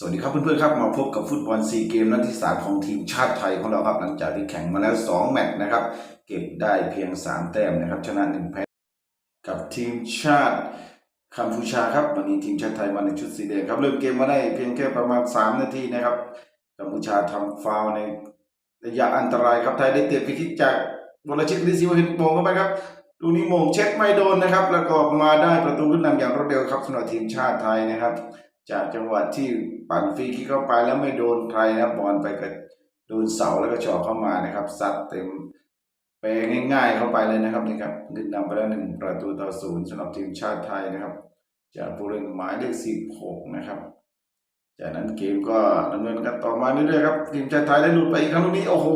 สวัสดีครับเพื่อนๆครับมาพบกับฟุตบอลซีเกมนัดที่สามของทีมชาติไทยของเราครับหลังจากที่แข่งมาแล้ว 2 แมตช์นะครับ เก็บได้เพียง 3 แต้มนะครับ ชนะ1แพ้กับทีมชาติกัมพูชาครับ วันนี้ทีมชาติไทยมาในชุดสีแดงครับ เริ่มเกมมาได้เพียงแค่ประมาณ 3 นาทีนะครับกัมพูชาทำฟาวในระยะอันตรายครับไทยได้เตะฟรีคิกจากวรชิตลิซิวเห็นโมงเข้าไปครับลูนี้โมงเช็คไม่โดนนะครับ แล้วก็มาได้ประตูขึ้นนำอย่างรวดเร็วครับสำหรับทีมชาติไทยนะครับ จากจังหวะที่ปั่นฟรีคิกเข้าไปแล้วไม่โดนใครนะบอลไปกับโดนเสาแล้วก็เจาะเข้ามานะครับซัดเต็มไปง่ายๆเข้าไปเลยนะครับนี่ครับขึ้นนำไปแล้วหนึ่งประตูต่อศูนย์สำหรับทีมชาติไทยนะครับ จากผู้เล่นหมายเลขสิบหกนะครับจากนั้นเกมก็ดำเนินกันต่อมาเรื่อยๆครับทีมชาติไทยได้หลุดไปอีกครั้งนี้โอ้โห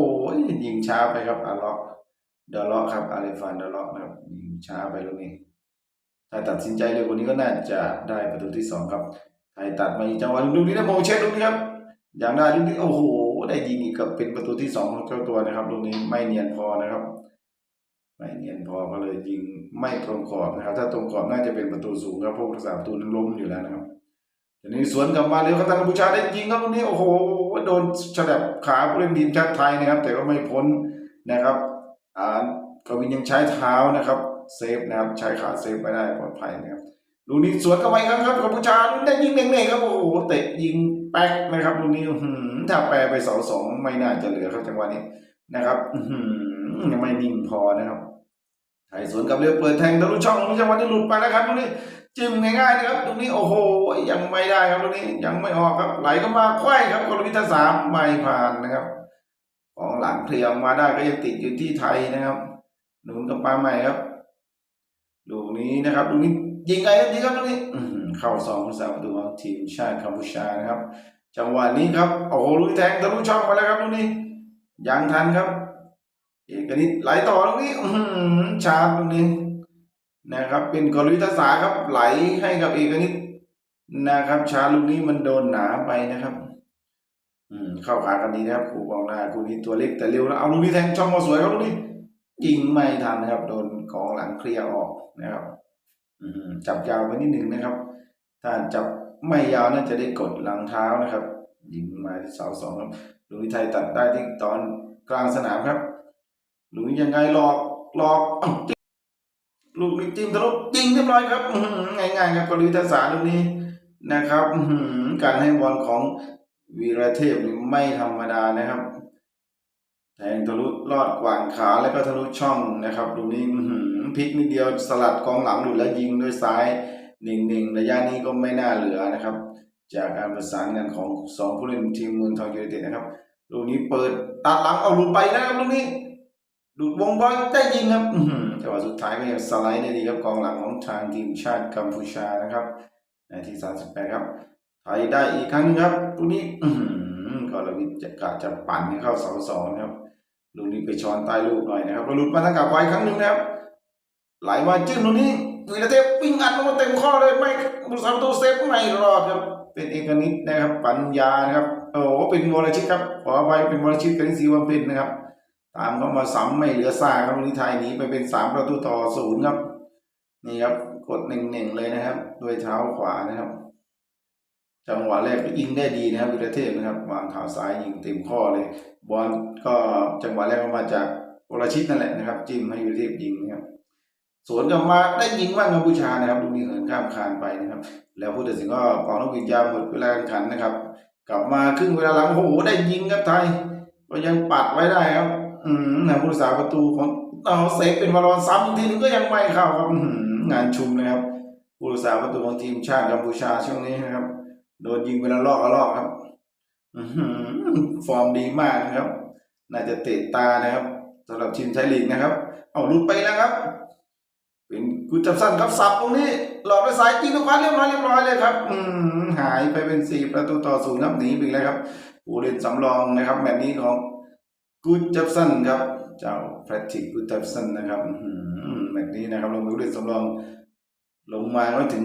ยิงช้าไปครับอาล็อกเดลล็อกครับอาริฟานเดลล็อกนะครับยิงช้าไปลูกนี้ถ้าตัดสินใจเร็วกว่านี้ก็น่าจะได้ประตูที่สองครับ ไทยตัดมาอีกจังหวะลูกนี้นะโมเช็คลูกนี้ครับอย่างได้ลูกนี้โอ้โหได้ยิงอีกกับเป็นประตูที่สองของเจ้าตัวนะครับลูกนี้ไม่เนียนพอนะครับ ไม่เนียนพอก็เลยยิงไม่ตรงกรอบนะครับ ถ้าตรงกรอบน่าจะเป็นประตูสูงครับเพราะรักษาประตูนั้นล้มอยู่แล้วนะครับทีนี้สวนกลับมาเร็วครับทางกัมพูชาได้ยิงครับลูกนี้โอ้โหโดนฉลับขาผู้เล่นทีมชาติไทยนะครับ แต่ก็ไม่พ้นนะครับอ่ากวินยังใช้เท้านะครับเซฟนะครับใช้ขาเซฟไม่ได้ปลอดภัยนะครับ ลูกนี้สวนเข้าไปครับครับกัมพูชาลูกได้ยิงเน่งๆครับโอ้โหเตะยิงแป๊กนะครับลูกนี้หือถ้าแปลไปเสาสองไม่น่าจะเหลือครับจังหวะนี้นะครับหือยังไม่นิ่งพอนะครับไทยสวนกับเร็วเปิดแทงทะลุช่องลูกนี้จังหวะนี้หลุดไปแล้วครับลูกนี้จิ้มง่ายๆนะครับลูกนี้โอ้โหยังไม่ได้ครับลูกนี้ยังไม่ออกครับไหลก็มาควายครับกลวิทสามไม่ผ่านนะครับ ของหลังเคลียร์มาได้ก็ยังติดอยู่ที่ไทยนะครับหนุนกับปาใหม่ครับลูกนี้นะครับลูกนี้ ยิงไงครับยิงครับตรงนี้เข้าสองสาประตูของทีมชาติกัมพูชานะครับ จังหวะนี้ครับโอ้โหลุยแทงทะลุช่องมาแล้วครับตรงนี้ยังทันครับเอกนิดไหลต่อตรงนี้อื้อหือชาร์จตรงนี้นะครับ เป็นกลยุทธศาสครับ ไหลให้กับเอกนิดนะครับ ชาร์จลูกนี้มันโดนหนาไปนะครับอืมเข้าขากันดีนะครับครูกองหน้าคู่นี้ตัวเล็กแต่เร็วแล้วเอาลูกนี้แทงช่องมาสวยครับลูกนี้ยิงไม่ทันนะครับ โดนกองหลังเคลียร์ออกนะครับ จับยาวไปนิดหนึ่งนะครับ ถ้าจับไม่ยาวน่าจะได้กดหลังเท้านะครับยิงมาที่เสาสองครับลุยไทยตัดได้ที่ตอนกลางสนามครับลุยยังไงหลอกหลอกลูกนี้จิ้มทะลุยิงเรียบร้อยครับง่ายๆครับกลยุทธศาสตร์ลูกนี้นะครับการให้บอลของวีระเทพนี่ไม่ธรรมดานะครับแทงทะลุลอดกวางขาแล้วก็ทะลุช่องนะครับลูกนี้ออื พลิกนิดเดียวสลัดกองหลังหลุดแล้วยิงด้วยซ้ายหนึ่งๆระยะนี้ก็ไม่น่าเหลือนะครับ จากการประสานงานของสองผู้เล่นทีมเมืองทองยูไนเต็ดนะครับลูกนี้เปิดตัดหลังเอาหลุดไปนะครับลูกนี้ดูดวงบอลได้ยิงครับอื้อหือจังหวะสุดท้ายก็ยังสไลด์ได้ดีครับกองหลังของทางทีมชาติกัมพูชานะครับนาที38ครับไทยได้อีกครั้งนึงครับลูกนี้อื้อหือกรวิทจะกะจะปั่นเข้าเสาสองนะครับลูกนี้ไปช้อนใต้ลูกหน่อยนะครับก็หลุดมาทางกับไว้ครั้งหนึ่งนะครับ ไหลมาจิ้มลูกนี้วีระเทพวิ่งอัดลงมาเต็มข้อเลยไม่บุษาประตูเซฟไม่รอดครับ เป็นเอกนิตนะครับ ปัญญานะครับโอ้โหเป็นวรชิตครับขออภัยเป็นวรชิตกนิศรีวังเป็นนะครับ ตามเข้ามาซ้ำไม่เหลือซากครับลูกนี้ไทยหนีไปเป็นสามประตูต่อศูนย์ครับ นี่ครับกดหนึ่งหนึ่งเลยนะครับ ด้วยเท้าขวานะครับ จังหวะแรกยิงได้ดีนะครับวิรเทพนะครับวางเท้าซ้ายยิงเต็มข้อเลย บอลก็จังหวะแรกมาจากวรชิตนั่นแหละนะครับ จิ้มให้วิรเทพยิงนะครับ สวนกลับมาได้ยิงบ้างกัมพูชานะครับลูกนี้เหินข้ามคานไปนะครับ แล้วผู้ตัดสินก็เป่านกหวีดยาวหมดเวลาแข่งขันนะครับ กลับมาครึ่งเวลาหลังโอ้โหได้ยิงครับไทย ก็ยังปัดไว้ได้ครับ อืมนะผู้รักษาประตูของเอาเซฟเป็นวอลลอนซ้ำทีนึงก็ยังไม่เข้าครับอืงานชุมเลยครับ ผู้รักษาประตูของทีมชาติกัมพูชาช่วงนี้นะครับ โดนยิงไปละลอกละลอกครับฟอร์มดีมากนะครับ น่าจะเตะตานะครับสำหรับทีมไทยลีกนะครับ เอาลุดไปแล้วครับ เป็นกุจับสั้นครับสับตรงนี้ หลอกไปสายยิงทุกครั้งเรียบร้อยเรียบร้อยเลยครับ อืมหายไปเป็นสี่ประตูต่อศูนย์ครับหนีไปอีกแล้วครับผู้เล่นสำรองนะครับแมตช์นี้ของกูจับสั้นครับ เจ้าแฟรติกกูจับสั้นนะครับอื้อหือแมตช์นี้นะครับลงไปผู้เล่นสำรอง ลงมาไม่ถึง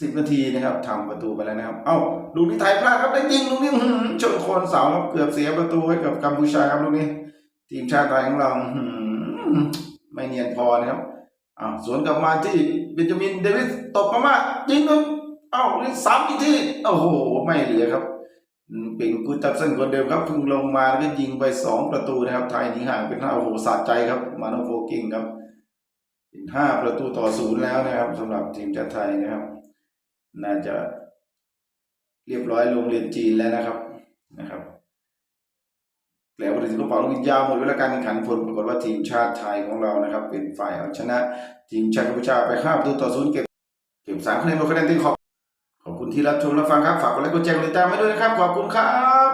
สิบนาทีนะครับทำประตูไปแล้วนะครับ เอ้าลูกนี้ไทยพลาดครับได้ยิงลูกนี้ชนโคนเสาครับเกือบเสียประตูให้กับกัมพูชาครับลูกนี้ ทีมชาติไทยของเราไม่เนียนพอนะครับอ้าว สวนกลับมาที่เบนจามินเดวิสตบมามายิงลูกเอ้าวซ้ำอีกทีโอ้โห ไม่เหลือครับ เป็นกุตับเส้นคนเดิมครับพิ่งลงมาแล้วก็ยิงไปสองประตูนะครับ ไทยหนีห่างเป็นห้าโอ้โหสะใจครับ มาโนโฟกิ้งครับเป็นห้าประตูต่อศูนย์แล้วนะครับสำหรับทีมชาติไทยนะครับ น่าจะเรียบร้อยลงเรียนจีนแล้วนะครับนะครับ แล้วประเด็นกระเป่าลูกยาวหมดเวลาการแข่งขันผลปรากฏว่าทีมชาติไทยของเรานะครับ เป็นฝ่ายเอาชนะ ทีมชาติกัมพูชาไปห้าประตูต่อศูนย์เก็บเก็บสามคะแนนบนคะแนนที่ขอบขอบคุณที่รับชมรับฟังครับฝากกดไลค์กดแชร์กดติดตามไว้ด้วยนะครับขอบคุณครับ